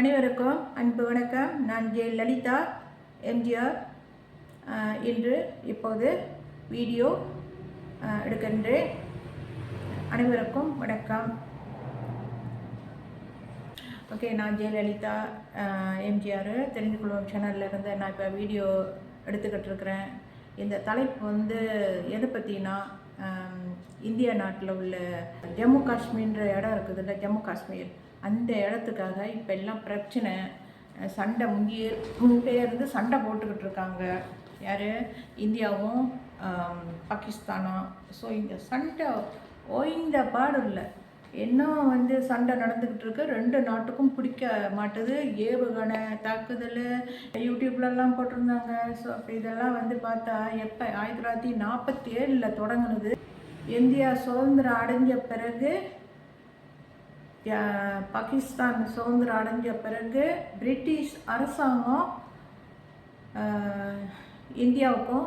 அனைவருக்கும் அன்பு வணக்கம். நான் ஜெய லலிதா எம்ஜிஆர் இன்று இப்போது வீடியோ எடுக்கின்றேன். அனைவருக்கும் வணக்கம். ஓகே நான் ஜெயலலிதா எம்ஜிஆர் தெரிந்து கொள்வோம் சேனல்ல இருந்து. நான் இப்போ வீடியோ எடுத்துக்கிட்டு இருக்கிறேன். இந்த தலைப்பு வந்து எதை பற்றினா இந்திய நாட்டில் உள்ள ஜம்மு காஷ்மீர்ன்ற இடம் இருக்குதுல்ல ஜம்மு காஷ்மீர் அந்த இடத்துக்காக இப்போ எல்லாம் பிரச்சனை சண்டை முங்கி முன்பே இருந்து சண்டை போட்டுக்கிட்டு இருக்காங்க. யார்? இந்தியாவும் பாகிஸ்தானும். ஸோ இந்த சண்டை ஓய்ந்த பாடு இல்லை இன்னும் வந்து சண்டை நடந்துக்கிட்டு இருக்கு? ரெண்டு நாட்டுக்கும் பிடிக்க மாட்டுது. ஏவுகணை தாக்குதல் யூடியூப்லலாம் போட்டிருந்தாங்க. ஸோ இதெல்லாம் வந்து பார்த்தா எப்போ? ஆயிரத்தி தொள்ளாயிரத்தி நாற்பத்தி ஏழில் தொடங்குனது. இந்தியா சுதந்திரம் அடைஞ்ச பிறகு பாகிஸ்தான் சுதந்திரம் அடைஞ்ச பிறகு பிரிட்டிஷ் அரசாங்கம் இந்தியாவுக்கும்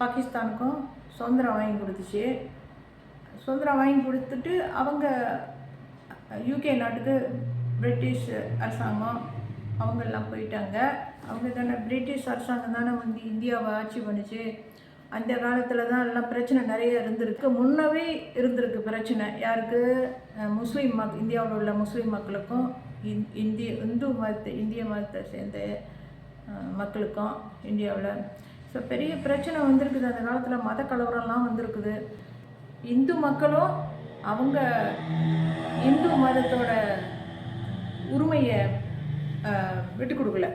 பாகிஸ்தானுக்கும் சுதந்திரம் வாங்கி கொடுத்துச்சு. சுதந்திரம் வாங்கி கொடுத்துட்டு அவங்க யூகே நாட்டுக்கு பிரிட்டிஷ் அரசாங்கம் அவங்கெல்லாம் போயிட்டாங்க. அவங்க தானே பிரிட்டிஷ் அரசாங்கம் தானே வந்து இந்தியாவை ஆட்சி பண்ணுச்சு. அந்த காலத்தில் தான் எல்லாம் பிரச்சனை நிறைய இருந்திருக்கு. முன்னவே இருந்திருக்கு பிரச்சனை. யாருக்கு? முஸ்லீம் மக் இந்தியாவில் உள்ள முஸ்லீம் மக்களுக்கும் இந் இந்திய இந்து மதத்தை இந்திய மதத்தை சேர்ந்த மக்களுக்கும் இந்தியாவில் ஸோ பெரிய பிரச்சனை வந்திருக்குது. அந்த காலத்தில் மத கலவரம்லாம் வந்திருக்குது. இந்து மக்களும் அவங்க இந்து மதத்தோட உரிமையை விட்டு கொடுக்கல.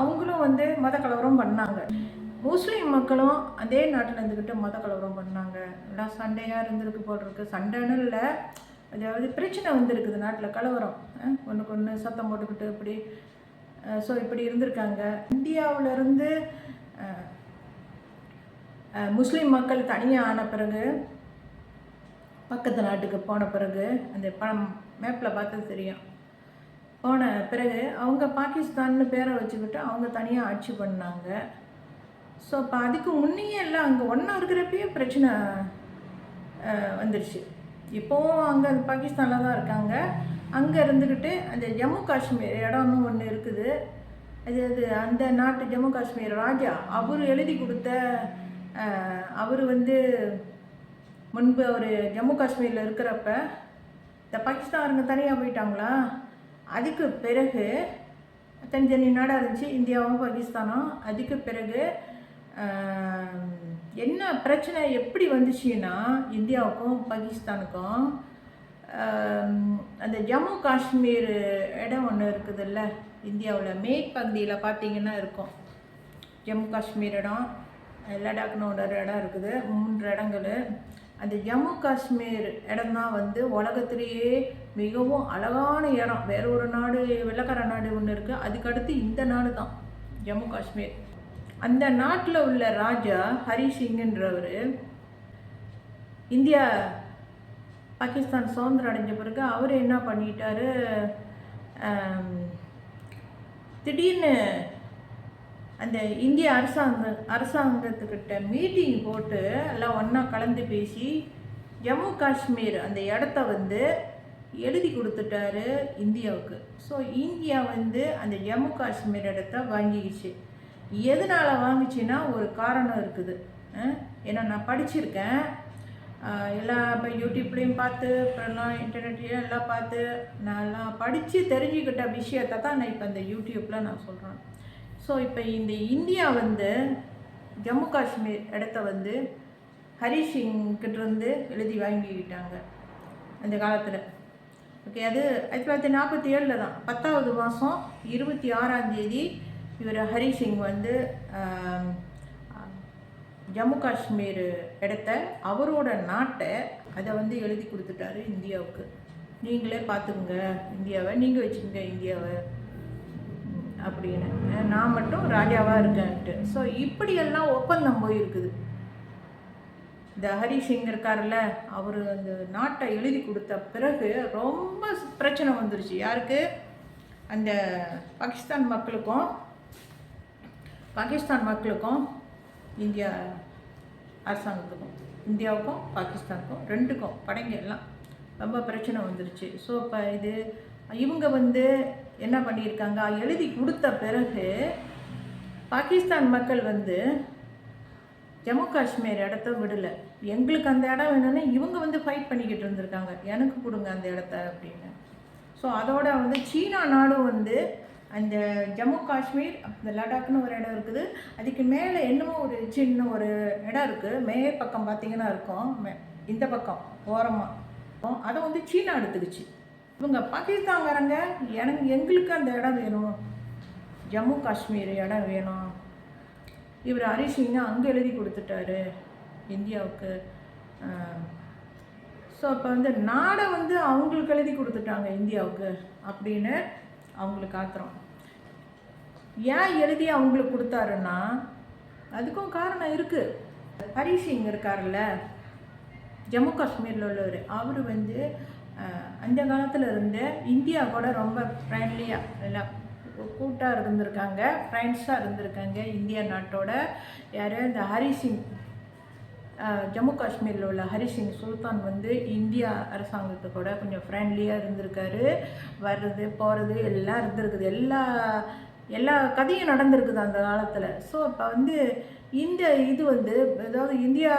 அவங்களும் வந்து மத கலவரம் பண்ணாங்க. முஸ்லீம் மக்களும் அதே நாட்டில் இருந்துக்கிட்டு மத கலவரம் பண்ணாங்க. எல்லாம் சண்டையாக இருந்திருக்கு போட்டிருக்கு சண்டைன்னு இல்லை. அதாவது பிரச்சனை வந்திருக்குது நாட்டில் கலவரம். ஒன்றுக்கு ஒன்று சத்தம் போட்டுக்கிட்டு இப்படி ஸோ இப்படி இருந்திருக்காங்க. இந்தியாவிலேருந்து முஸ்லீம் மக்கள் தனியாக ஆன பிறகு பக்கத்து நாட்டுக்கு போன பிறகு அந்த பணம் மேப்பில் பார்த்தது தெரியும். போன பிறகு அவங்க பாகிஸ்தான்னு பேரை வச்சுக்கிட்டு அவங்க தனியாக ஆட்சி பண்ணாங்க. ஸோ இப்போ அதுக்கு முன்னையே எல்லாம் அங்கே ஒன்றா இருக்கிறப்பயே பிரச்சனை வந்துடுச்சு இப்போவும் அங்கே பாகிஸ்தானில் தான் இருக்காங்க. அங்கே இருந்துக்கிட்டு அந்த ஜம்மு காஷ்மீர் இடம்னு ஒன்று இருக்குது. அது அது அந்த நாட்டு ஜம்மு காஷ்மீர் ராஜா அவர் எழுதி கொடுத்த அவர் வந்து முன்பு அவர் ஜம்மு காஷ்மீரில் இருக்கிறப்ப இந்த பாகிஸ்தானுங்க தனியாக போயிட்டாங்களா? அதுக்கு பிறகு தனித்தனி நாடாக இருந்துச்சு. இந்தியாவும் பாகிஸ்தானும். அதுக்கு பிறகு என்ன பிரச்சனை எப்படி வந்துச்சுன்னா இந்தியாவுக்கும் பாகிஸ்தானுக்கும் அந்த ஜம்மு காஷ்மீர் இடம் ஒன்று இருக்குதுல்ல இந்தியாவில் மேற்பகுதியில் பார்த்தீங்கன்னா இருக்கும். ஜம்மு காஷ்மீர் இடம் லடாக்னு ஒரு இடம் இருக்குது மூன்று இடங்கள். அந்த ஜம்மு காஷ்மீர் இடம்தான் வந்து உலகத்திலேயே மிகவும் அழகான இடம். வேற ஒரு நாடு வெள்ளக்கார நாடு ஒன்று இருக்குது அதுக்கடுத்து இந்த நாடு தான் ஜம்மு காஷ்மீர். அந்த நாட்டில் உள்ள ராஜா ஹரி சிங்ன்றவர் இந்தியா பாகிஸ்தான் சுதந்திரம் அடைஞ்ச பிறகு அவர் என்ன பண்ணிட்டாரு? திடீர்னு அந்த இந்திய அரசாங்க அரசாங்கத்துக்கிட்ட மீட்டிங் போட்டு எல்லாம் ஒன்றா கலந்து பேசி ஜம்மு காஷ்மீர் அந்த இடத்த வந்து எழுதி கொடுத்துட்டாரு இந்தியாவுக்கு. ஸோ இந்தியா வந்து அந்த ஜம்மு காஷ்மீர் இடத்த வாங்கிக்கிச்சு. எதனால் வாங்கிச்சின்னா ஒரு காரணம் இருக்குது. ஏன்னா நான் படிச்சிருக்கேன். எல்லாம் எல்லா இப்போ யூடியூப்லேயும் பார்த்து அப்புறம்லாம் இன்டர்நெட்லேயும் எல்லாம் பார்த்து நான்லாம் படித்து தெரிஞ்சுக்கிட்ட விஷயத்தை தான் நான் இப்போ இந்த யூடியூப்பில் நான் சொல்கிறேன் ஸோ இப்போ இந்த இந்தியா வந்து ஜம்மு காஷ்மீர் இடத்த வந்து ஹரிஷ் சிங் கிட்டேருந்து எழுதி வாங்கிக்கிட்டாங்க. அந்த காலத்தில். ஓகே அது ஆயிரத்தி தொள்ளாயிரத்தி நாற்பத்தி ஏழில் தான். பத்தாவது மாதம் இருபத்தி ஆறாம் தேதி இவர் ஹரி சிங் வந்து ஜம்மு காஷ்மீர் இடத்த அவரோட நாட்டை அதை வந்து எழுதி கொடுத்துட்டாரு இந்தியாவுக்கு. நீங்களே பார்த்துக்குங்க இந்தியாவை நீங்கள் வச்சுக்கோங்க இந்தியாவை. அப்படின்னு. நான் மட்டும் ராஜாவாக இருக்கேன்ட்டு. ஸோ இப்படியெல்லாம் ஒப்பந்தம் போயிருக்குது. இந்த ஹரி சிங் இருக்கார்ல அவர் அந்த நாட்டை எழுதி கொடுத்த பிறகு ரொம்ப பிரச்சனை வந்துருச்சு. யாருக்கு? அந்த பாகிஸ்தான் மக்களுக்கும் பாகிஸ்தான் மக்களுக்கும் இந்தியா அரசாங்கத்துக்கும் இந்தியாவுக்கும் பாகிஸ்தானுக்கும் ரெண்டுக்கும் படைங்க எல்லாம் ரொம்ப பிரச்சனை வந்துருச்சு. ஸோ இப்போ இது இவங்க வந்து என்ன பண்ணியிருக்காங்க? எழுதி கொடுத்த பிறகு பாகிஸ்தான் மக்கள் வந்து ஜம்மு காஷ்மீர் இடத்த விடலை. எங்களுக்கு அந்த இடம் வேணும்னா இவங்க வந்து ஃபைட் பண்ணிக்கிட்டு இருந்திருக்காங்க. எனக்கு கொடுங்க அந்த இடத்த அப்படின்னு. ஸோ அதோட வந்து சீனா நாடும் வந்து அந்த ஜம்மு காஷ்மீர் அந்த லடாக்னு ஒரு இடம் இருக்குது. அதுக்கு மேலே என்னமோ ஒரு சின்ன ஒரு இடம் இருக்குது மே பக்கம் பார்த்தீங்கன்னா இருக்கும். மே- இந்த பக்கம் ஓரமாக அதை வந்து சீனா எடுத்துக்கிச்சு. இவங்க பாகிஸ்தான்காரங்க எனக்கு எங்களுக்கு அந்த இடம் வேணும். ஜம்மு காஷ்மீர் இடம் வேணும். இவர் ஹரிசிங்க அங்கே எழுதி கொடுத்துட்டாரு. இந்தியாவுக்கு. ஸோ அப்போ வந்து நாடை வந்து அவங்களுக்கு எழுதி கொடுத்துட்டாங்க இந்தியாவுக்கு அப்படின்னு. அவங்களுக்கு ஆத்திரம். ஏன் எழுதி அவங்களுக்கு கொடுத்தாருன்னா அதுக்கும் காரணம் இருக்குது ஹரிசிங் இருக்கார்ல ஜம்மு காஷ்மீரில் உள்ளவர். அவர் வந்து அந்த காலத்தில் இருந்து இந்தியா கூட ரொம்ப ஃப்ரெண்ட்லியாக எல்லாம் கூட்டாக இருந்திருக்காங்க ஃப்ரெண்ட்ஸாக இருந்திருக்காங்க இந்தியா நாட்டோட. யார்? இந்த ஹரி சிங் ஜம்மு காஷ்மீரில் உள்ள ஹரிசிங் சுல்தான் வந்து இந்தியா அரசாங்கத்து கூட கொஞ்சம் ஃப்ரெண்ட்லியாக இருந்திருக்காரு. வர்றது போகிறது எல்லாம் இருந்திருக்குது. எல்லா எல்லா கதையும் நடந்திருக்குது அந்த காலத்தில். ஸோ அப்போ வந்து இந்த இது வந்து அதாவது இந்தியா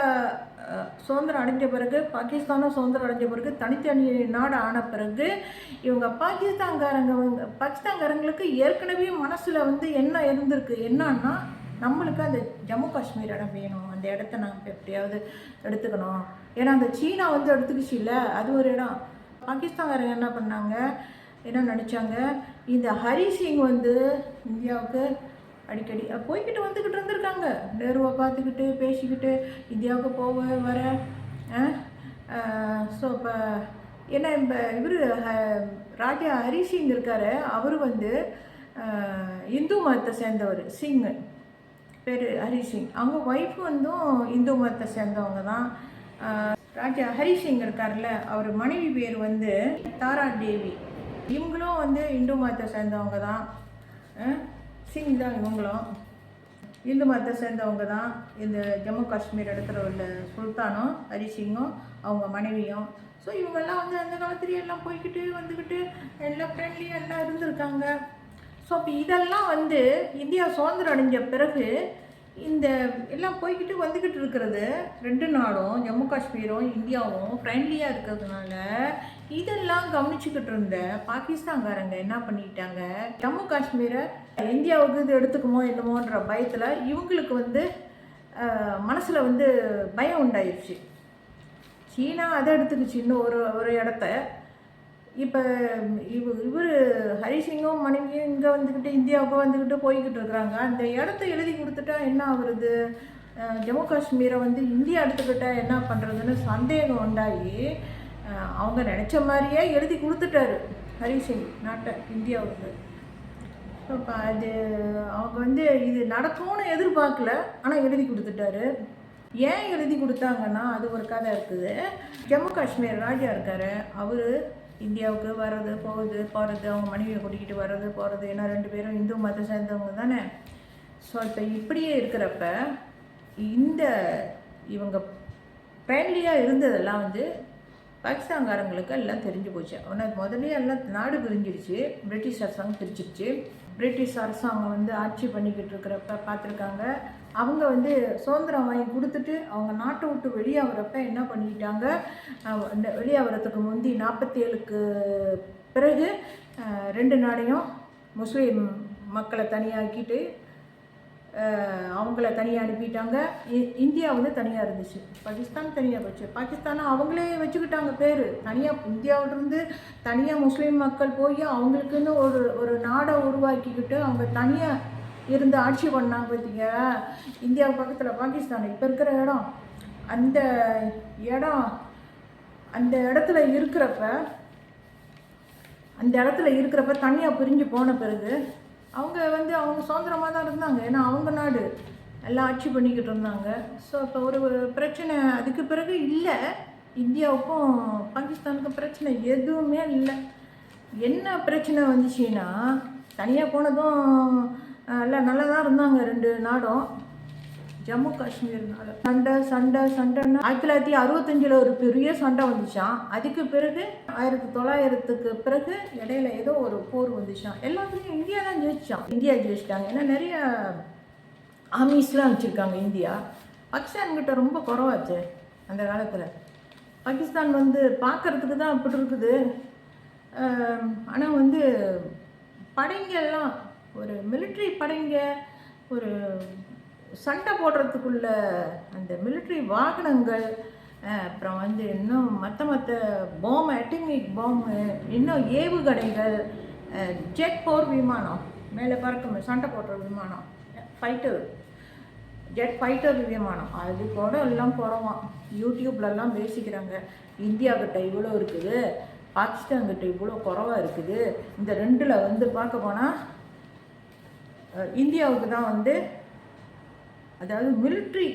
சுதந்திரம் அடைஞ்ச பிறகு பாகிஸ்தானும் சுதந்திரம் அடைஞ்ச பிறகு தனித்தனி நாடு ஆன பிறகு இவங்க பாகிஸ்தான்காரங்க பாகிஸ்தான்காரங்களுக்கு ஏற்கனவே மனசில் வந்து என்ன இருந்திருக்கு? என்னன்னா நம்மளுக்கு அந்த ஜம்மு காஷ்மீர் இடம் வேணும். அந்த இடத்த நாங்கள் எப்படியாவது எடுத்துக்கணும். ஏன்னா அந்த சீனா வந்து எடுத்துக்கிச்சு இல்லை? அது ஒரு இடம். பாகிஸ்தான் வேறு என்ன பண்ணாங்க? என்ன நினச்சாங்க? இந்த ஹரி சிங் வந்து இந்தியாவுக்கு அடிக்கடி போய்கிட்டு வந்துக்கிட்டு இருந்திருக்காங்க. நேருவை பார்த்துக்கிட்டு பேசிக்கிட்டு இந்தியாவுக்கு போக வர ஸோ இப்போ என்ன இப்போ இவர் ராஜா ஹரி சிங் இருக்காரு. அவர் வந்து இந்து மதத்தை சேர்ந்தவர் சிங்கு. பேர் ஹரிசிங். அவங்க ஒய்ஃப் வந்தும் இந்து மதத்தை சேர்ந்தவங்க தான். ராஜா ஹரிசிங் இருக்கார்ல அவர் மனைவி பேர் வந்து தாரா தேவி. இவங்களும் வந்து இந்து மதத்தை சேர்ந்தவங்க தான். சிங் தான் இவங்களும். இந்து மதத்தை சேர்ந்தவங்க தான். இந்த ஜம்மு காஷ்மீர் இடத்துல உள்ள சுல்தானும் ஹரிசிங்கும் அவங்க மனைவியும். ஸோ இவங்கெல்லாம் வந்து அந்த காலத்துலேயே எல்லாம் போய்கிட்டு வந்துக்கிட்டு எல்லாம் ஃப்ரெண்ட்லியாக எல்லாம் இருந்திருக்காங்க. ஸோ அப்போ இதெல்லாம் வந்து இந்தியா சுதந்திரம் அடைஞ்ச பிறகு இந்த எல்லாம் போய்க்கிட்டு வந்துக்கிட்டு இருக்கிறது. ரெண்டு நாடும் ஜம்மு காஷ்மீரும் இந்தியாவும் ஃப்ரெண்ட்லியாக இருக்கிறதுனால இதெல்லாம் கவனிச்சுக்கிட்டு இருந்த பாகிஸ்தான்காரங்க என்ன பண்ணிட்டாங்க? ஜம்மு காஷ்மீரை இந்தியாவுக்கு இது எடுத்துக்குமோ என்னமோன்ற பயத்தில் இவங்களுக்கு வந்து மனசில் வந்து பயம் உண்டாயிருச்சு. சீனா அதை எடுத்துக்கிச்சு இன்னும் ஒரு ஒரு இடத்த. இப்போ இவ இவர் ஹரிசிங்கும் மனைவியும் இங்கே வந்துக்கிட்டு இந்தியாவுக்கு வந்துக்கிட்டு போய்கிட்டு இருக்கிறாங்க. அந்த இடத்த எழுதி கொடுத்துட்டா என்ன ஆகுறது? ஜம்மு காஷ்மீரை வந்து இந்தியா எடுத்துக்கிட்டா என்ன பண்ணுறதுன்னு சந்தேகம் உண்டாகி அவங்க நினச்ச மாதிரியே எழுதி கொடுத்துட்டாரு ஹரிசிங் நாட்டை இந்தியாவுக்கு. ஸோ இப்போ அது அவங்க வந்து இது நடக்கும்னு எதிர்பார்க்கல ஆனால் எழுதி கொடுத்துட்டாரு. ஏன் எழுதி கொடுத்தாங்கன்னா அது ஒரு கதை இருக்குது. ஜம்மு காஷ்மீர் ராஜா இருக்கார். அவர் இந்தியாவுக்கு வர்றது போகுது போகிறது அவங்க மனைவியை கூட்டிக்கிட்டு வர்றது போகிறது ஏன்னா ரெண்டு பேரும் இந்து மதத்தை சேர்ந்தவங்க தானே. ஸோ இப்போ இப்படியே இருக்கிறப்ப இந்த இவங்க ஃப்ரெண்ட்லியாக இருந்ததெல்லாம் வந்து பாகிஸ்தான்காரங்களுக்கு எல்லாம் தெரிஞ்சு போச்சு. ஆனால் முதலே எல்லாம் நாடு பிரிஞ்சிருச்சு. பிரிட்டிஷ் அரசாங்கம் பிரிச்சிருச்சு. பிரிட்டிஷ் அரசாங்கம் வந்து ஆட்சி பண்ணிக்கிட்டு இருக்கிறப்ப பார்த்துருக்காங்க. அவங்க வந்து சுதந்திரம் வாங்கி கொடுத்துட்டு அவங்க நாட்டை விட்டு வெளியாகிறப்ப என்ன பண்ணிக்கிட்டாங்க வெளியாகிறதுக்கு முந்தி நாற்பத்தி ஏழுக்கு பிறகு ரெண்டு நாடையும் முஸ்லீம் மக்களை தனியாக்கிட்டு அவங்கள தனியாக அனுப்பிட்டாங்க. இ- இந்தியா வந்து தனியாக இருந்துச்சு. பாகிஸ்தான் தனியாக போச்சு. பாகிஸ்தானை அவங்களே வச்சுக்கிட்டாங்க பேர். தனியாக இந்தியாவிலிருந்து தனியாக முஸ்லீம் மக்கள் போய் அவங்களுக்குன்னு ஒரு ஒரு நாடை உருவாக்கிக்கிட்டு அவங்க தனியாக இருந்து ஆட்சி பண்ணாங்க பார்த்தீங்க இந்தியா பக்கத்தில் பாகிஸ்தான் இப்போ இருக்கிற இடம். அந்த இடம் அந்த இடத்துல இருக்கிறப்ப அந்த இடத்துல இருக்கிறப்ப தனியாக பிரிஞ்சு போன பிறகு அவங்க வந்து அவங்க சுதந்திரமாக தான் இருந்தாங்க. ஏன்னா அவங்க நாடு எல்லாம் ஆட்சி பண்ணிக்கிட்டு இருந்தாங்க. ஸோ இப்போ ஒரு பிரச்சனை அதுக்கு பிறகு இல்லை. இந்தியாவுக்கும் பாகிஸ்தானுக்கும் பிரச்சனை எதுவுமே இல்லை. என்ன பிரச்சனை வந்துச்சுன்னா தனியாக போனதும் அஹ், எல்லாம் நல்லா தான் இருந்தாங்க ரெண்டு நாடும். ஜம்மு காஷ்மீர் நாடு. சண்டை சண்டை சண்டைன்னா ஆயிரத்தி தொள்ளாயிரத்தி அறுபத்தஞ்சில் ஒரு பெரிய சண்டை வந்துச்சான் அதுக்கு பிறகு ஆயிரத்தி தொள்ளாயிரத்துக்கு பிறகு இடையில ஏதோ ஒரு போர் வந்துச்சான் எல்லாத்துலேயும் இந்தியா தான் ஜெயிச்சான் இந்தியா ஜெயிச்சிட்டாங்க. ஏன்னா நிறைய ஆர்மிஸ்லாம் வச்சுருக்காங்க இந்தியா. பாகிஸ்தான்கிட்ட ரொம்ப குறவாச்சு அந்த காலத்தில். பாகிஸ்தான் வந்து பார்க்கறதுக்கு தான் அப்படி இருக்குது. ஆனால் வந்து படைங்கள்லாம் ஒரு மிலிட்ரி படைங்க ஒரு சண்டை போடுறதுக்குள்ள அந்த மிலிட்ரி வாகனங்கள் அப்புறம் வந்து இன்னும் மற்ற மற்ற பாம் அட்டமிக் பாம்பு இன்னும் ஏவுகணைகள் ஜெட் போர் விமானம் மேலே பறக்கும் சண்டை போடுற விமானம் ஃபைட்டர் ஜெட் ஃபைட்டர் விமானம் அது கூட எல்லாம் போகிறோம் யூடியூப்லலாம் பேசிக்கிறாங்க. இந்தியாக்கிட்ட இவ்வளோ இருக்குது பாகிஸ்தான்கிட்ட இவ்வளோ குறவாக இருக்குது. இந்த ரெண்டில் வந்து பார்க்க போனால் இந்தியாவுக்கு தான் வந்து அதாவது மிலிட்ரி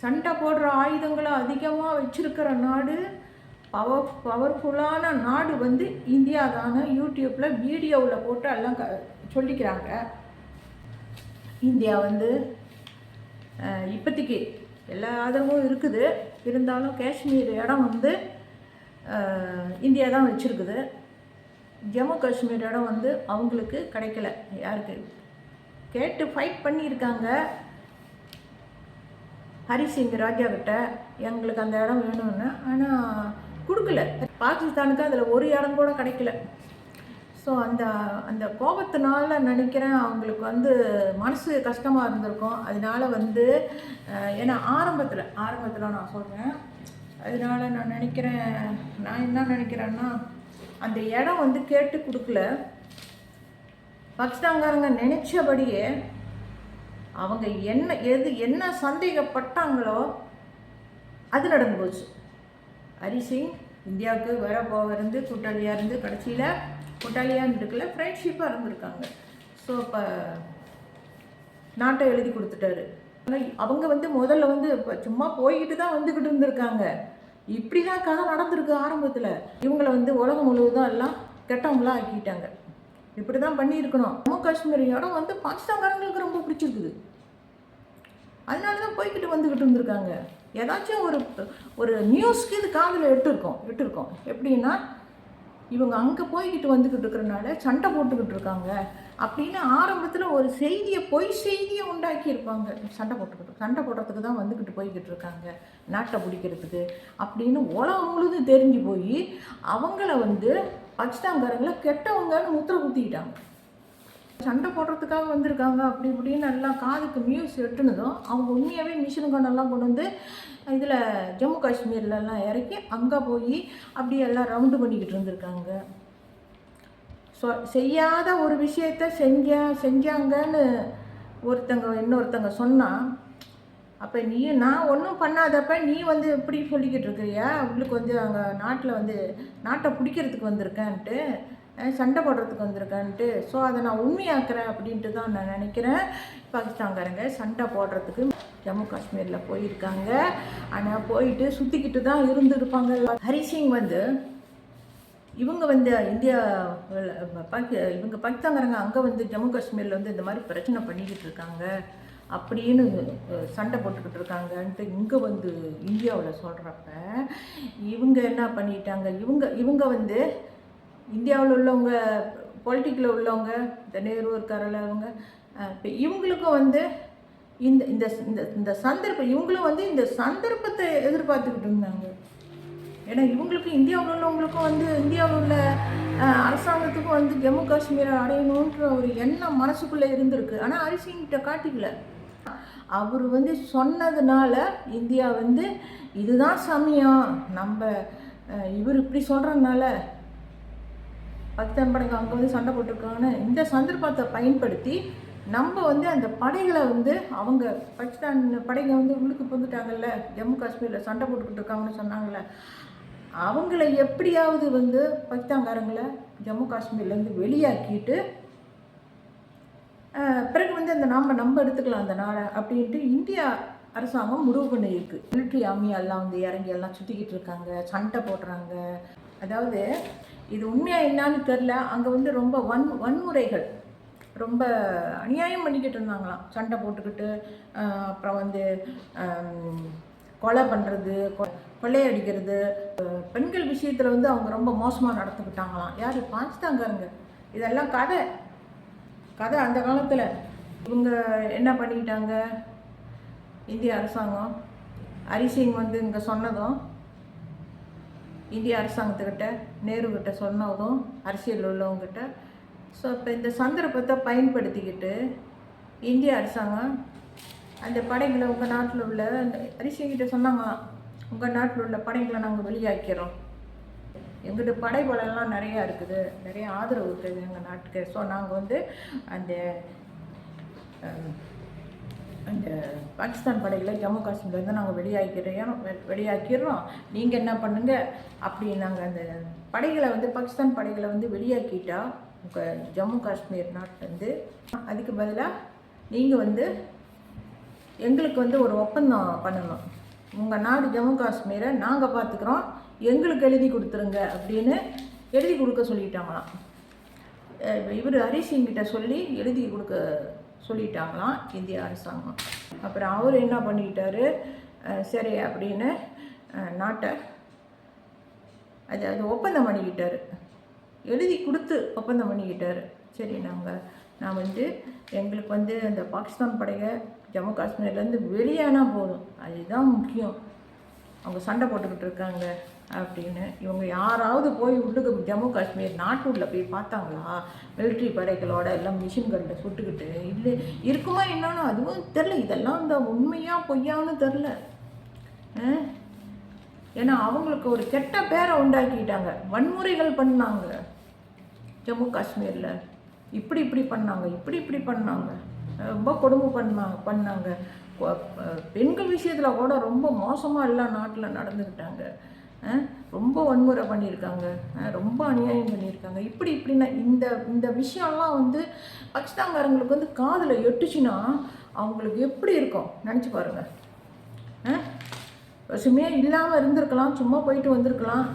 சண்டை போடுற ஆயுதங்களை அதிகமாக வச்சிருக்கிற நாடு பவர் பவர்ஃபுல்லான நாடு வந்து இந்தியா தானே யூடியூப்பில் வீடியோவில் போட்டு எல்லாம் க சொல்லிக்கிறாங்க. இந்தியா வந்து இப்போதைக்கு எல்லா ஆதரவும் இருக்குது. இருந்தாலும் காஷ்மீர் இடம் வந்து இந்தியா தான் வச்சுருக்குது. ஜம்மு காஷ்மீர் இடம் வந்து அவங்களுக்கு கிடைக்கல. யாருக்கு? கேட்டு ஃபைட் பண்ணியிருக்காங்க. ஹரிசிங் ராஜா கிட்ட எங்களுக்கு அந்த இடம் வேணும்னு. ஆனால் கொடுக்கல. பாகிஸ்தானுக்கு அதில் ஒரு இடம் கூட கிடைக்கல. ஸோ அந்த அந்த கோபத்தினால நினைக்கிறேன் அவங்களுக்கு வந்து மனசு கஷ்டமாக இருந்திருக்கும். அதனால வந்து ஏன்னா ஆரம்பத்தில் ஆரம்பத்தில் நான் சொல்கிறேன் அதனால நான் நினைக்கிறேன் நான் என்ன நினைக்கிறேன்னா அந்த இடம் வந்து கேட்டு கொடுக்கல. பாகிஸ்தான்காரங்க நினைச்சபடியே அவங்க என்ன எது என்ன சந்தேகப்பட்டாங்களோ அது நடந்து போச்சு. ஹரிசிங் இந்தியாவுக்கு வர போக இருந்து கூட்டாளியாக இருந்து கடைசியில் கூட்டாளியாக இருந்துருக்கல ஃப்ரெண்ட்ஷிப்பாக இருந்திருக்காங்க. ஸோ இப்போ நாட்டை எழுதி கொடுத்துட்டாரு. அவங்க வந்து முதல்ல வந்து இப்போ சும்மா போய்கிட்டு தான் வந்துக்கிட்டு இருந்திருக்காங்க. இப்படி தான் கதை நடந்திருக்கு ஆரம்பத்தில். இவங்களை வந்து உலகம் முழுவதும் எல்லாம் கெட்டவங்களா ஆக்கிட்டாங்க. இப்படி தான் பண்ணியிருக்கணும். ஜம்மு காஷ்மீர் இடம் வந்து பாகிஸ்தான்காரங்களுக்கு ரொம்ப பிடிச்சிருக்குது. அதனால தான் போய்கிட்டு வந்துக்கிட்டு இருந்திருக்காங்க. ஏதாச்சும் ஒரு ஒரு நியூஸ்க்கு இது காதில் எட்டிருக்கோம் எட்டிருக்கோம் எப்படின்னா இவங்க அங்கே போய்கிட்டு வந்துக்கிட்டு இருக்கிறனால சண்டை போட்டுக்கிட்டு இருக்காங்க அப்படின்னு ஆரம்பத்தில் ஒரு செய்தியை பொய் செய்தியை உண்டாக்கியிருப்பாங்க. சண்டை போட்டுக்கிட்டு சண்டை போடுறதுக்கு தான் வந்துக்கிட்டு போய்கிட்டு இருக்காங்க நாட்டை பிடிக்கிறதுக்கு அப்படின்னு உலகம் முழுதும் தெரிஞ்சு போய் அவங்கள வந்து பாகிஸ்தான்காரங்கள கெட்டவங்கன்னு முத்திரை குத்திக்கிட்டாங்க. சண்டை போடுறதுக்காக வந்திருக்காங்க அப்படி இப்படின்னு நல்லா காதுக்கு மியூஸ் எட்டுனதும் அவங்க உண்மையாகவே மிஷின் கண்ணெல்லாம் கொண்டு வந்து இதில் ஜம்மு காஷ்மீர்லலாம் இறக்கி அங்கே போய் அப்படி எல்லாம் ரவுண்டு பண்ணிக்கிட்டு இருந்திருக்காங்க. சொ செய்யாத ஒரு விஷயத்த செஞ்ச செஞ்சாங்கன்னு ஒருத்தங்க இன்னொருத்தங்க சொன்னால் அப்போ நீ நான் ஒன்றும் பண்ணாதப்ப நீ வந்து எப்படி சொல்லிக்கிட்டு இருக்கிறியா? உங்களுக்கு வந்து அங்கே நாட்டில் வந்து நாட்டை பிடிக்கிறதுக்கு வந்திருக்கேன்ட்டு சண்டை போடுறதுக்கு வந்திருக்கேன்ட்டு. ஸோ அதை நான் உண்மையாக்குறேன் அப்படின்ட்டு தான் நான் நினைக்கிறேன். பாகிஸ்தான்காரங்க சண்டை போடுறதுக்கு ஜம்மு காஷ்மீரில் போயிருக்காங்க. ஆனால் போயிட்டு சுற்றிக்கிட்டு தான் இருந்திருப்பாங்க ஹரிசிங் வந்து இவங்க வந்து இந்தியா பாக்கி இவங்க பாகிஸ்தான்காரங்க அங்கே வந்து ஜம்மு காஷ்மீரில் வந்து இந்த மாதிரி பிரச்சனை பண்ணிக்கிட்டு இருக்காங்க. அப்படின்னு சண்டை போட்டுக்கிட்டு இருக்காங்கன்ட்டு இங்கே வந்து இந்தியாவில் சொல்கிறப்ப இவங்க என்ன பண்ணிட்டாங்க? இவங்க இவங்க வந்து இந்தியாவில் உள்ளவங்க பொலிட்டிக்கில் உள்ளவங்க இந்த நேரு இருக்காரில் அவங்க இப்போ இவங்களுக்கும் வந்து இந்த இந்த இந்த இந்த சந்தர்ப்பம் இவங்களும் வந்து இந்த சந்தர்ப்பத்தை எதிர்பார்த்துக்கிட்டு இருந்தாங்க. ஏன்னா இவங்களுக்கும் இந்தியாவில் உள்ளவங்களுக்கும் வந்து இந்தியாவில் உள்ள அரசாங்கத்துக்கும் வந்து ஜம்மு காஷ்மீரை அடையணுன்ற ஒரு எண்ணம் மனசுக்குள்ளே இருந்திருக்கு. ஆனால் அரிசிங்கிட்ட காட்டிக்கல. அவர் வந்து சொன்னதுனால இந்தியா வந்து இதுதான் சமயம். நம்ம இவர் இப்படி சொல்கிறதுனால பாகிஸ்தான் படங்க அங்கே வந்து சண்டை போட்டிருக்காங்கன்னு இந்த சந்தர்ப்பத்தை பயன்படுத்தி நம்ம வந்து அந்த படைகளை வந்து அவங்க பாகிஸ்தான் படைங்க வந்து உள்ளுக்கு வந்துட்டாங்கல்ல ஜம்மு காஷ்மீரில் சண்டை போட்டுக்கிட்டு இருக்காங்கன்னு சொன்னாங்கல்ல அவங்கள எப்படியாவது வந்து பாகிஸ்தான்காரங்களை ஜம்மு காஷ்மீர்லேருந்து வெளியாக்கிட்டு பிறகு வந்து அந்த நம்ம நம்ம எடுத்துக்கலாம் அந்த நாளை அப்படின்ட்டு இந்தியா அரசாங்கம் முடிவு பண்ணியிருக்கு. மிலிட்ரி ஆர்மி எல்லாம் வந்து இறங்கி எல்லாம் சுற்றிக்கிட்டு இருக்காங்க சண்டை போடுறாங்க. அதாவது இது உண்மையாக என்னான்னு தெரில அங்கே வந்து ரொம்ப வன் வன்முறைகள். ரொம்ப அநியாயம் பண்ணிக்கிட்டு இருந்தாங்களாம். சண்டை போட்டுக்கிட்டு அப்புறம் வந்து கொலை பண்ணுறது கொள்ளையடிக்கிறது. பெண்கள் விஷயத்தில் வந்து அவங்க ரொம்ப மோசமாக நடத்துக்கிட்டாங்களாம் யார்? பாகிஸ்தான்காரங்க. இதெல்லாம் கதை. கதை அந்த காலத்தில். இவங்க என்ன பண்ணிக்கிட்டாங்க? இந்திய அரசாங்கம். ஹரிசிங் வந்து இங்கே சொன்னதும் இந்திய அரசாங்கத்துக்கிட்ட நேருக்கிட்ட சொன்னதும் அரசியல் உள்ளவங்கக்கிட்ட ஸோ இப்போ இந்த சந்தர்ப்பத்தை பயன்படுத்திக்கிட்டு இந்திய அரசாங்கம் அந்த படைகளை உங்கள் நாட்டில் உள்ள அந்த ஹரிசிங்கிட்ட சொன்னாங்களாம் உங்கள் நாட்டில் உள்ள படைகளை நாங்கள் வெளியாக்கிறோம். எங்கிட்ட படைபலம்லாம் நிறையா இருக்குது நிறைய ஆதரவு இருக்குது எங்கள் நாட்டுக்கு. ஸோ நாங்கள் வந்து அந்த இந்த அந்த பாகிஸ்தான் படைகளை ஜம்மு காஷ்மீர்லேருந்து நாங்கள் வெளியாக்கிறோம். வெ- வெளியாக்கிடுறோம் நீங்கள் என்ன பண்ணுங்க? அப்படி நாங்கள் அந்த படைகளை வந்து பாகிஸ்தான் படைகளை வந்து வெளியாக்கிட்டா உங்கள் ஜம்மு காஷ்மீர் நாட்டிலேருந்து அதுக்கு பதிலாக நீங்கள் வந்து எங்களுக்கு வந்து ஒரு ஒப்பந்தம் பண்ணணும். உங்கள் நாடு ஜம்மு காஷ்மீரை நாங்கள் பார்த்துக்குறோம் எங்களுக்கு எழுதி கொடுத்துருங்க அப்படின்னு எழுதி கொடுக்க சொல்லிட்டாங்களாம். இவர் ஹரிசிங்கிட்ட சொல்லி எழுதி கொடுக்க சொல்லிட்டாங்களாம் இந்திய அரசாங்கம். அப்புறம் அவர் என்ன பண்ணிக்கிட்டாரு சரி அப்படின்னு நாட்டை அது அது ஒப்பந்தம் பண்ணிக்கிட்டார். எழுதி கொடுத்து ஒப்பந்தம் பண்ணிக்கிட்டார். சரி நாங்கள் நான் வந்து எங்களுக்கு வந்து அந்த பாகிஸ்தான் படையை ஜம்மு காஷ்மீர்லேருந்து வெளியானா போதும். அதுதான் முக்கியம். அவங்க சண்டை போட்டுக்கிட்டு இருக்காங்க. அப்படின்னு இவங்க யாராவது போய் உள்ளுக்கு ஜம்மு காஷ்மீர் நாட்டுள்ள போய் பார்த்தாங்களா? மிலிட்ரி படைகளோட எல்லாம் மிஷின்களில் சுட்டுக்கிட்டு. இல்லை இருக்குமா என்னன்னு அதுவும் தெரில இதெல்லாம் இந்த உண்மையாக பொய்யான்னு தெரில ஆ? ஏன்னா அவங்களுக்கு ஒரு கெட்ட பேரை உண்டாக்கிட்டாங்க. வன்முறைகள் பண்ணாங்க. ஜம்மு காஷ்மீரில். இப்படி இப்படி பண்ணாங்க இப்படி இப்படி பண்ணாங்க. ரொம்ப கொடுமை பண்ணாங்க. பண்ணாங்க பெண்கள் விஷயத்தில் கூட ரொம்ப மோசமாக எல்லா நாட்டில் நடந்துக்கிட்டாங்க ரொம்ப வன்முறை பண்ணியிருக்காங்க. ரொம்ப அநியாயம் பண்ணியிருக்காங்க. இப்படி இப்படின்னா இந்த இந்த விஷயம்லாம் வந்து பாகிஸ்தான்காரங்களுக்கு வந்து காதில் எட்டுச்சுன்னா அவங்களுக்கு எப்படி இருக்கும்? நினச்சி பாருங்கள் பசுமையாக இல்லாமல் இருந்திருக்கலாம் சும்மா போயிட்டு வந்திருக்கலாம்.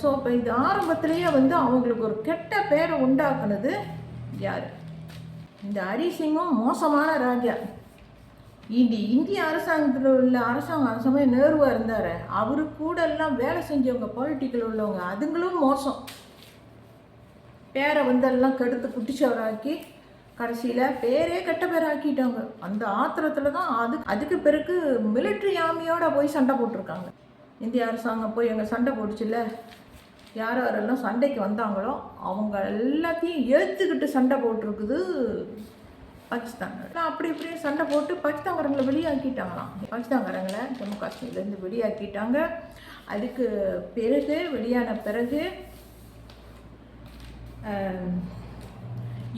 ஸோ இப்போ இது ஆரம்பத்திலேயே வந்து அவங்களுக்கு ஒரு கெட்ட பேரை உண்டாக்குனது யார்? இந்த ஹரிசிங்கும் மோசமான ராஜா. இந்த இந்திய அரசாங்கத்தில் உள்ள அரசாங்கம் அந்த சமயம் நேருவாக இருந்தார். அவரு கூட எல்லாம் வேலை செஞ்சவங்க பொலிட்டிக்கல் உள்ளவங்க அதுங்களும் மோசம். பேரை வந்து எல்லாம் கெடுத்து குட்டிச்சவராக்கி கடைசியில் பேரே கெட்ட பேர் ஆக்கிட்டாங்க. அந்த ஆத்திரத்தில் தான் அது அதுக்கு பிறகு மிலிட்ரி ஆர்மியோட போய் சண்டை போட்டிருக்காங்க. இந்திய அரசாங்கம் போய் எங்கள் சண்டை போட்டுச்சுல யார் யாரெல்லாம் சண்டைக்கு வந்தாங்களோ அவங்க எல்லாத்தையும் ஏற்றுக்கிட்டு சண்டை போட்டிருக்குது பாகிஸ்தான் நான் அப்படி இப்படியே சண்டை போட்டு பாகிஸ்தான்காரங்களை வெளியாக்கிட்டாங்களாம். பாகிஸ்தான்காரங்களை ஜம்மு காஷ்மீர்லேருந்து வெளியாக்கிட்டாங்க. அதுக்கு பிறகு வெளியான பிறகு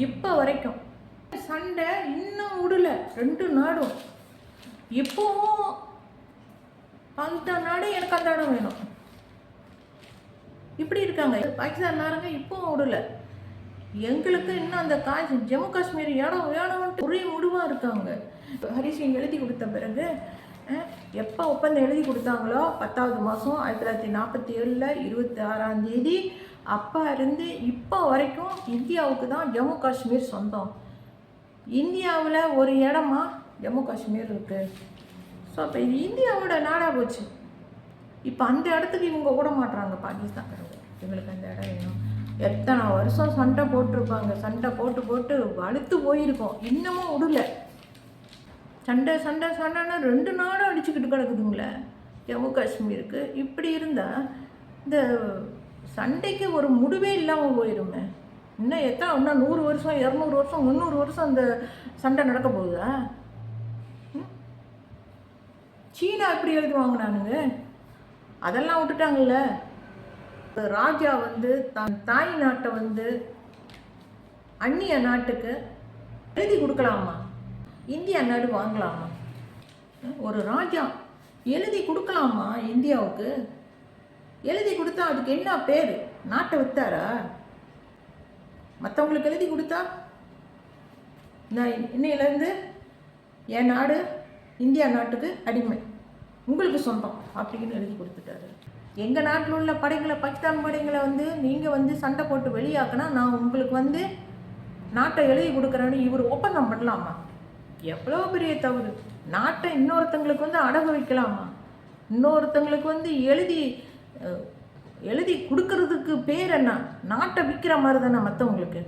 இப்போ வரைக்கும் சண்டை இன்னும் விடல ரெண்டு நாடும். இப்போவும் பாகிஸ்தான் நாடு எனக்கு அந்த இடம் வேணும். இப்படி இருக்காங்க. பாகிஸ்தான் நாடுங்க இப்போவும் விடல எங்களுக்கு இன்னும் அந்த காய் ஜம்மு காஷ்மீர் இடம் வேணும்ட்டு ஒரே முடிவாக இருக்காங்க. ஹரிசிங் எழுதி கொடுத்த பிறகு எப்போ ஒப்பந்தம் எழுதி கொடுத்தாங்களோ பத்தாவது மாதம் ஆயிரத்தி தொள்ளாயிரத்தி நாற்பத்தி ஏழில் இருபத்தி ஆறாம் தேதி அப்போ இருந்து இப்போ வரைக்கும் இந்தியாவுக்கு தான் ஜம்மு காஷ்மீர் சொந்தம். இந்தியாவில் ஒரு இடமா ஜம்மு காஷ்மீர் இருக்குது ஸோ அப்போ இது இந்தியாவோட நாடாக போச்சு. இப்போ அந்த இடத்துக்கு இவங்க ஓட மாட்டுறாங்க பாகிஸ்தான்காரங்க இவங்களுக்கு அந்த இடம் வேணும். எத்தனை வருஷம் சண்டை போட்டிருப்பாங்க? சண்டை போட்டு போட்டு வலுத்து போயிருக்கோம். இன்னமும் விடல. சண்டை சண்டை சண்டைன்னா ரெண்டு நாடும் அடிச்சுக்கிட்டு கிடக்குதுங்களே. ஜம்மு காஷ்மீருக்கு. இப்படி இருந்தால் இந்த சண்டைக்கு ஒரு முடிவே இல்லாமல் போயிருமே. இன்னும் எத்தனை இன்னும் நூறு வருஷம் இரநூறு வருஷம் முந்நூறு வருஷம் அந்த சண்டை நடக்க போகுதா? ம்? சீனா எப்படி எழுதி வாங்கினானுங்க. அதெல்லாம் விட்டுட்டாங்கல்ல. ராஜா வந்து தன் தாய் நாட்டை வந்து அந்நிய நாட்டுக்கு எழுதி கொடுக்கலாமா? இந்தியா நாடு வாங்கலாமா? ஒரு ராஜா எழுதி கொடுக்கலாமா இந்தியாவுக்கு? எழுதி கொடுத்தா அதுக்கு என்ன பேர்? நாட்டை வித்தாரா? மற்றவங்களுக்கு எழுதி கொடுத்தா? நான் இன்னையிலேருந்து என் நாடு இந்தியா நாட்டுக்கு அடிமை. உங்களுக்கு சொந்தம் அப்படின்னு எழுதி கொடுத்துட்டாரு. எங்கள் நாட்டில் உள்ள படைகளை பாகிஸ்தான் படைகளை வந்து நீங்கள் வந்து சண்டை போட்டு வெளியாக்கினா நான் உங்களுக்கு வந்து நாட்டை எழுதி கொடுக்குறேன்னு இவர் ஒப்பந்தம் பண்ணலாமா? எவ்வளோ பெரிய தவறு. நாட்டை இன்னொருத்தங்களுக்கு வந்து அடகு வைக்கலாமா? இன்னொருத்தங்களுக்கு வந்து எழுதி எழுதி கொடுக்கறதுக்கு பேர் என்ன? நாட்டை விற்கிற மாதிரி தானே மற்றவங்களுக்கு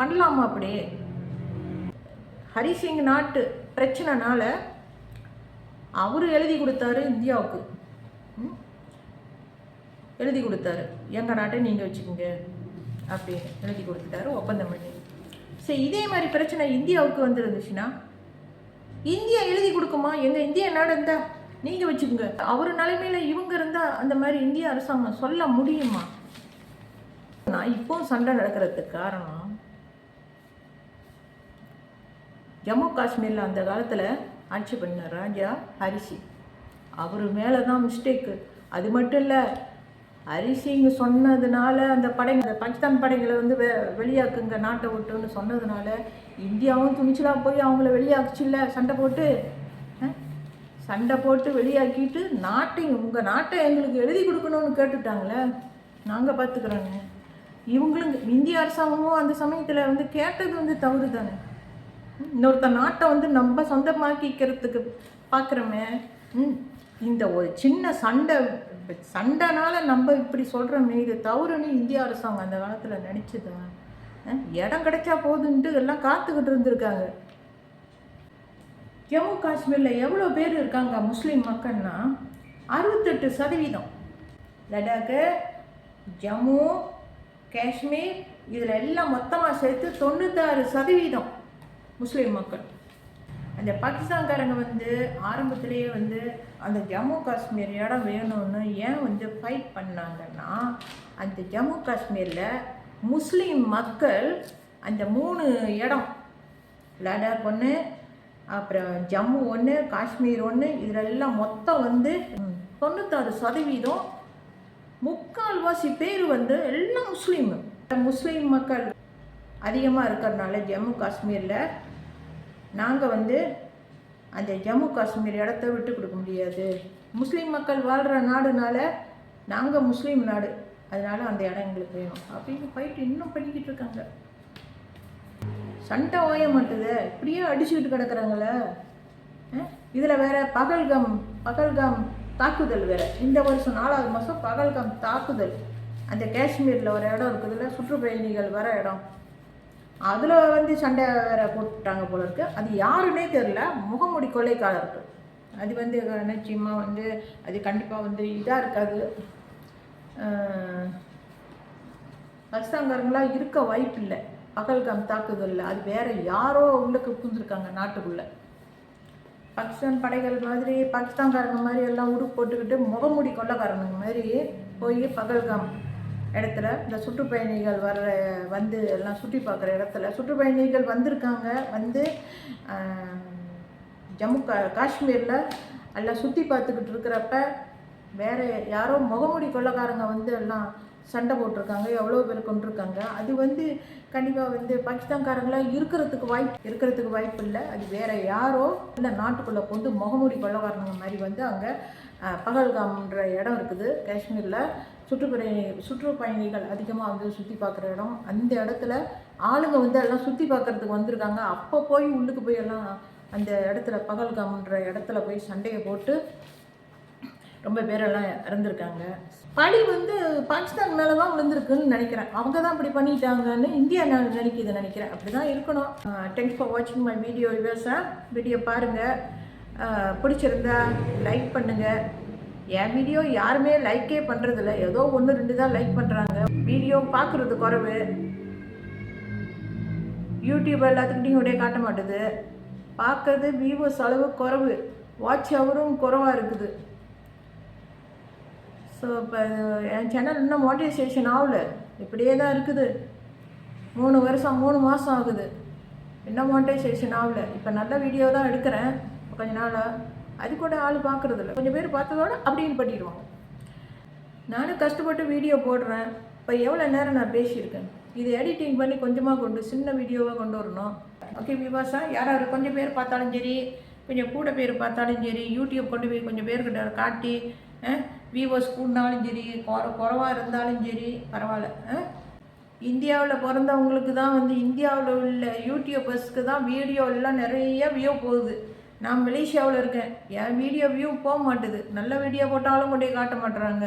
பண்ணலாமா அப்படியே? ஹரிசிங் நாட்டு பிரச்சனைனால அவர் எழுதி கொடுத்தாரு இந்தியாவுக்கு. எழுதி கொடுத்தாரு. எங்கள் நாட்டை நீங்கள் வச்சுக்கோங்க. அப்படின்னு எழுதி கொடுத்துட்டாரு ஒப்பந்தம் பண்ணி சரி இதே மாதிரி பிரச்சனை இந்தியாவுக்கு வந்துருந்துச்சுன்னா இந்தியா எழுதி கொடுக்குமா? எங்கள் இந்தியா நாடு இருந்தால் நீங்கள் வச்சுக்கோங்க. அவர் நிலைமையில் இவங்க இருந்தால் அந்த மாதிரி இந்திய அரசாங்கம் சொல்ல முடியுமா? நான் இப்போ சண்டை நடக்கிறதுக்கு காரணம் ஜம்மு காஷ்மீரில் அந்த காலத்தில் ஆட்சி பண்ண ராஜா ஹரிசி. அவர் மேலே தான் மிஸ்டேக்கு அது மட்டும் இல்லை அரிசிங்க சொன்னதுனால அந்த படைங்க அந்த பாகிஸ்தான் படைகளை வந்து வெ வெளியாக்குங்க நாட்டை விட்டுன்னு சொன்னதுனால இந்தியாவும் துணிச்சலாக போய் அவங்கள வெளியாக்குச்சுல்ல சண்டை போட்டு? சண்டை போட்டு வெளியாக்கிட்டு நாட்டை உங்கள் நாட்டை எங்களுக்கு எழுதி கொடுக்கணும்னு கேட்டுட்டாங்களே நாங்கள் பார்த்துக்குறோங்க இவங்களும் இந்திய அரசாங்கமும் அந்த சமயத்தில் வந்து கேட்டது வந்து தவறு தானே இன்னொருத்த நாட்டை வந்து நம்ம சொந்தமாக்கிக்கிறதுக்கு பார்க்குறோமே ம், இந்த ஒரு சின்ன சண்டை இப்போ சண்டைனால நம்ம இப்படி சொல்கிறோமே இது தவறுன்னு இந்திய அரசாங்கம் அந்த காலத்தில் நினச்சிதா? இடம் கிடைச்சா போதுன்ட்டு எல்லாம் காத்துக்கிட்டு இருந்திருக்காங்க. ஜம்மு காஷ்மீரில் எவ்வளோ பேர் இருக்காங்க முஸ்லீம் மக்கள்னா? அறுபத்தெட்டு சதவீதம். லடாக்கு ஜம்மு காஷ்மீர் இதில் எல்லாம் மொத்தமாக சேர்த்து தொண்ணூத்தாறு சதவீதம் முஸ்லீம் மக்கள். அந்த பாகிஸ்தான்காரங்க வந்து ஆரம்பத்திலேயே வந்து அந்த ஜம்மு காஷ்மீர் இடம் வேணும்னு ஏன் வந்து ஃபைட் பண்ணாங்கன்னா அந்த ஜம்மு காஷ்மீரில் முஸ்லீம் மக்கள் அந்த மூணு இடம் லடாக் ஒன்று அப்புறம் ஜம்மு ஒன்று காஷ்மீர் ஒன்று இதிலெல்லாம் மொத்தம் வந்து தொண்ணூத்தாறு சதவீதம் முக்கால்வாசி பேர் வந்து எல்லாம் முஸ்லீம். முஸ்லீம் மக்கள் அதிகமாக இருக்கிறதுனால ஜம்மு காஷ்மீரில் நாங்கள் வந்து அந்த ஜம்மு காஷ்மீர் இடத்த விட்டு கொடுக்க முடியாது. முஸ்லீம் மக்கள் வாழ்கிற நாடுனால நாங்கள் முஸ்லீம் நாடு. அதனால் அந்த இடம் எங்களுக்கு வேணும். அப்படின்னு போயிட்டு இன்னும் பண்ணிக்கிட்டு இருக்காங்க. சண்டை ஓய மாட்டுது. இப்படியே அடிச்சுக்கிட்டு கிடக்குறாங்களே. இதில் வேற பகல்கம் பகல்காம் தாக்குதல் வேற. இந்த வருஷம் நாலாவது மாதம் பகல்காம் தாக்குதல். அந்த காஷ்மீரில் ஒரு இடம் இருக்குதுல்ல சுற்றுப்பயணிகள் வர இடம். அதில் வந்து சண்டை வேற போட்டுட்டாங்க போல இருக்கு. அது யாருன்னே தெரில முகமுடி கொள்ளைக்காரர்கள் அது. வந்து நிச்சயமாக வந்து அது கண்டிப்பாக வந்து இதாக இருக்காது. அரசாங்கங்களாக இருக்க வாய்ப்பு இல்லை பகல்காம் தாக்குதலில். அது வேற யாரோ உள்ளுக்கு புகுந்துருக்காங்க நாட்டுக்குள்ளே. பாகிஸ்தான் படைகள் மாதிரி பாகிஸ்தான்காரங்க மாதிரி எல்லாம் உடுப்பு போட்டுக்கிட்டு முகமூடி கொள்ளக்காரங்க மாதிரி போய் பகல்காம் இடத்துல இந்த சுற்றுப்பயணிகள் வர்ற வந்து எல்லாம் சுற்றி பார்க்குற இடத்துல. சுற்றுப்பயணிகள் வந்திருக்காங்க. வந்து ஜம்மு கா காஷ்மீரில் எல்லாம் சுற்றி பார்த்துக்கிட்டு இருக்கிறப்ப வேறு யாரோ முகமூடி கொள்ளக்காரங்க வந்து எல்லாம் சண்டை போட்டிருக்காங்க. எவ்வளோ பேர் கொண்டிருக்காங்க அது வந்து கண்டிப்பாக வந்து பாகிஸ்தான்காரங்களாம் இருக்கிறதுக்கு வாய்ப்பு இருக்கிறதுக்கு வாய்ப்பு இல்லை. அது வேறு யாரோ இல்லை நாட்டுக்குள்ளே கொண்டு முகமூடி கொள்ளக்காரங்க மாதிரி வந்து அங்கே பகல்காம்ன்ற இடம் இருக்குது. காஷ்மீரில் சுற்றுப்பயணி சுற்றுப்பயணிகள் அதிகமாக வந்து சுற்றி பார்க்குற இடம். அந்த இடத்துல ஆளுங்க வந்து எல்லாம் சுற்றி பார்க்கறதுக்கு வந்திருக்காங்க. அப்போ போய் உள்ளுக்கு போய் எல்லாம் அந்த இடத்துல பகல்காம்ன்ற இடத்துல போய் சண்டையை போட்டு ரொம்ப பேரெல்லாம் இறந்துருக்காங்க. பழி வந்து பாகிஸ்தான் மேலே தான் விழுந்திருக்குன்னு நினைக்கிறேன். அவங்க தான் இப்படி பண்ணிட்டாங்கன்னு இந்தியா நான் நினைக்கிது நினைக்கிறேன். அப்படி தான் இருக்கணும் தேங்க்ஸ் ஃபார் வாட்சிங் மை வீடியோ விவசா வீடியோ பாருங்கள் பிடிச்சிருந்தா லைக் பண்ணுங்கள் என் வீடியோ யாருமே லைக்கே பண்ணுறதில்ல ஏதோ ஒன்று ரெண்டு தான் லைக் பண்ணுறாங்க வீடியோ பார்க்குறது குறைவு. யூடியூப் எல்லாத்துக்கிட்டையும் உடைய காட்ட மாட்டுது. பார்க்கறது வியூவர்ஸ் அளவு குறைவு. வாட்ச் ஹவரும் குறைவாக இருக்குது. ஸோ இப்போ என் சேனல் இன்னும் மோட்டிவேஷன் ஆகல. இப்படியே தான் இருக்குது. மூணு வருஷம் மூணு மாதம் ஆகுது. இன்னும் மோட்டிவேஷன் ஆகல. இப்போ நல்ல வீடியோ தான் எடுக்கிறேன். கொஞ்ச நாளாக அது கூட ஆள் பார்க்குறதில்ல கொஞ்சம் பேர் பார்த்ததோட அப்படின்னு பண்ணிடுவாங்க நானும் கஷ்டப்பட்டு வீடியோ போடுறேன். இப்போ எவ்வளோ நேரம் நான் பேசியிருக்கேன்? இது எடிட்டிங் பண்ணி கொஞ்சமாக கொண்டு சின்ன வீடியோவாக கொண்டு வரணும். ஓகே விவாசா யாராவது கொஞ்சம் பேர் பார்த்தாலும் சரி கொஞ்சம் கூட பேர் பார்த்தாலும் சரி யூடியூப் கொண்டு போய் கொஞ்சம் பேர்கிட்ட காட்டி வியூவர்ஸ் கூடினாலும் சரி குற குறவாக இருந்தாலும் சரி பரவாயில்ல இந்தியாவில் பிறந்தவங்களுக்கு தான் வந்து இந்தியாவில் உள்ள யூடியூபர்ஸ்க்கு தான் வீடியோ எல்லாம் நிறைய வியூ போகுது. நான் மலேசியாவில் இருக்கேன். என் வீடியோ வியூ போக மாட்டுது. நல்ல வீடியோ போட்டாலும் கொண்டே காட்ட மாட்டுறாங்க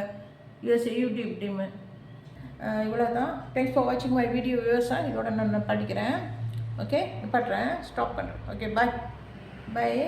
யூஎஸ் யூடியூப் டீமு இவ்வளோ தான் தேங்க்ஸ் ஃபார் வாட்சிங் மை வீடியோ வியூஸாக இதோட நான் படிக்கிறேன். ஓகே நிப்பாட்டுறேன். ஸ்டாப் பண்ணுறேன் ஓகே பாய் பாய்